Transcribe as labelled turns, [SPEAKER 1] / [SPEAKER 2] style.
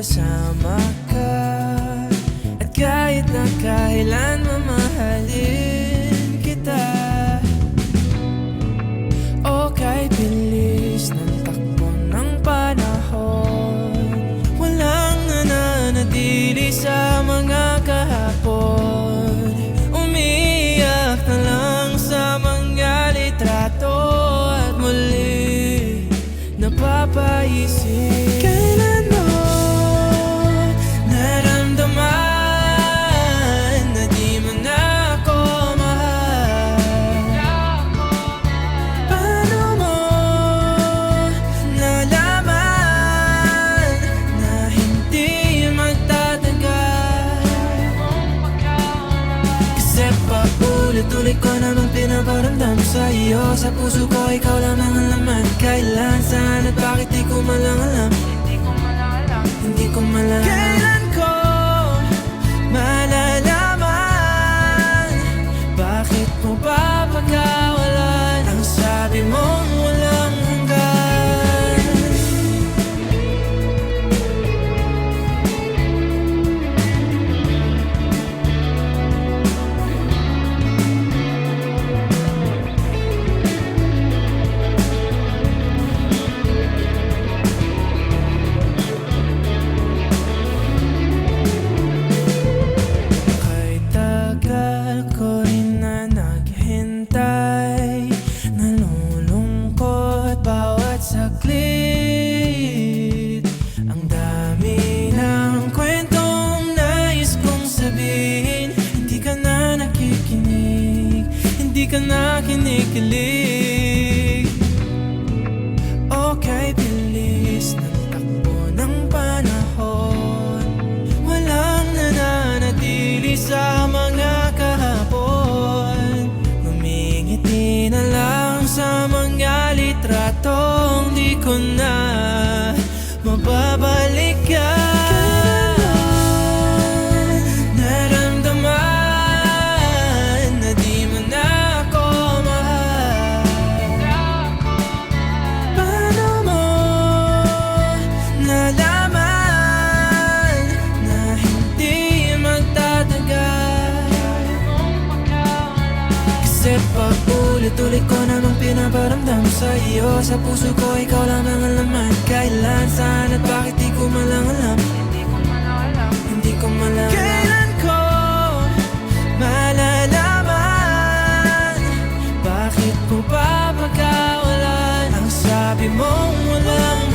[SPEAKER 1] kasama ka. At kahit na kailan mamahalin kita. O kahit bilis ng takbo ng panahon. Walang nananatili sa mga kahapon. Umiiyak na lang sa mga litrato At muli napapaisip Paulit-ulit ko namang pinaparamdam sa iyo Sa puso ko ikaw lamang ang laman. Kailan, saan at bakit di ko malang alam? Hindi ko malang Kailan ko na kinikilig Okay, bilis ng ng panahon. Walang nananatili sa mga kahapon. Humingiti na lang sa mga litratong di ko na mababalikan Tuloy-tuloy ko namang pinaparamdam sa iyo Sa puso ko ikaw lamang ang laman. Kailan, saan at bakit di ko malang alam Hindi ko malang alam Hindi ko malang alam Kailan ko malalaman? Bakit ko ba pagkawalan Ang sabi mong walang